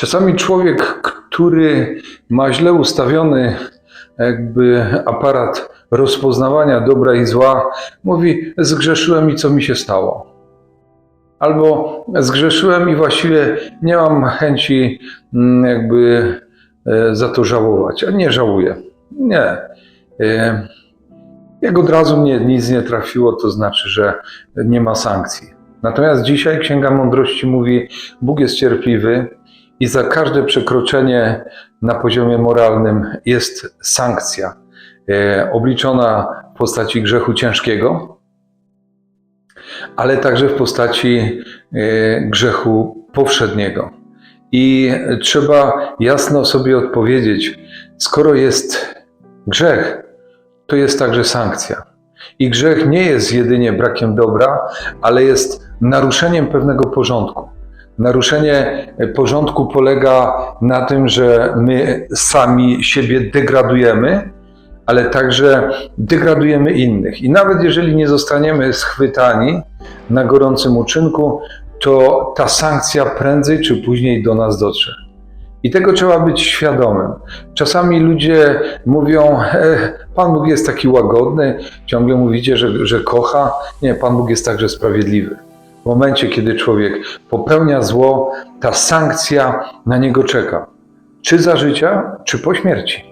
Czasami człowiek, który ma źle ustawiony jakby aparat rozpoznawania dobra i zła, mówi: Zgrzeszyłem i co mi się stało? Albo zgrzeszyłem i właściwie nie mam chęci mm, jakby e, za to żałować. A nie żałuję. Nie. E, Jak od razu mnie nic nie trafiło, to znaczy, że nie ma sankcji. Natomiast dzisiaj Księga Mądrości mówi: Bóg jest cierpliwy i za każde przekroczenie na poziomie moralnym jest sankcja, e, obliczona w postaci grzechu ciężkiego, ale także w postaci e, grzechu powszedniego. I trzeba jasno sobie odpowiedzieć, skoro jest grzech, to jest także sankcja. I grzech nie jest jedynie brakiem dobra, ale jest naruszeniem pewnego porządku. Naruszenie porządku polega na tym, że my sami siebie degradujemy, ale także degradujemy innych. I nawet jeżeli nie zostaniemy schwytani na gorącym uczynku, to ta sankcja prędzej czy później do nas dotrze. I tego trzeba być świadomym. Czasami ludzie mówią, Pan Bóg jest taki łagodny, ciągle mówicie, że, że kocha. Nie, Pan Bóg jest także sprawiedliwy. W momencie, kiedy człowiek popełnia zło, ta sankcja na niego czeka. Czy za życia, czy po śmierci.